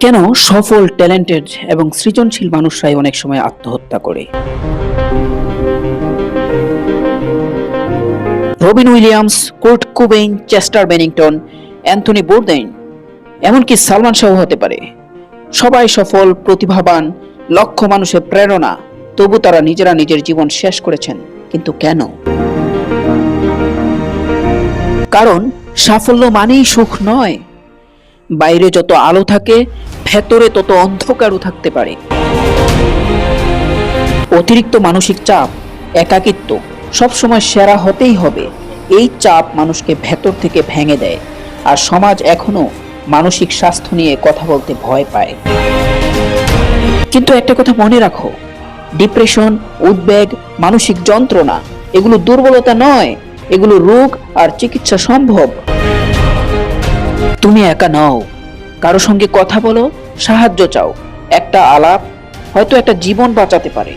কেন সফল ট্যালেন্টেড এবং সৃজনশীল মানুষরাই অনেক সময় আত্মহত্যা করে? Robin Williams, Kurt Cobain, Chester Bennington, Anthony Bourdain এমনকি সালমান শাহ হতে পারে। সবাই সফল, প্রতিভাবান, লক্ষ মানুষের প্রেরণা, তবু তারা নিজেরা নিজের জীবন শেষ করেছেন। কিন্তু কেন? কারণ সাফল্য মানেই সুখ নয়। বাইরে যত আলো থাকে, ভেতরে তত অন্ধকারও থাকতে পারে। অতিরিক্ত মানসিক চাপ, একাকিত্ব সবসময় সেরা হতেই হবে। এই চাপ মানুষকে ভেতর থেকে ভেঙে দেয় আর সমাজ এখনও মানসিক স্বাস্থ্য নিয়ে কথা বলতে ভয় পায়। কিন্তু একটা কথা মনে রাখো, ডিপ্রেশন, উদ্বেগ, মানসিক যন্ত্রণা, এগুলো দুর্বলতা নয়, এগুলো রোগ আর চিকিৎসা সম্ভব। তুমি একা নাও। কারও সঙ্গে কথা বলো, সাহায্য চাও। একটা আলাপ, হয়তো একটা জীবন বাঁচাতে পারে।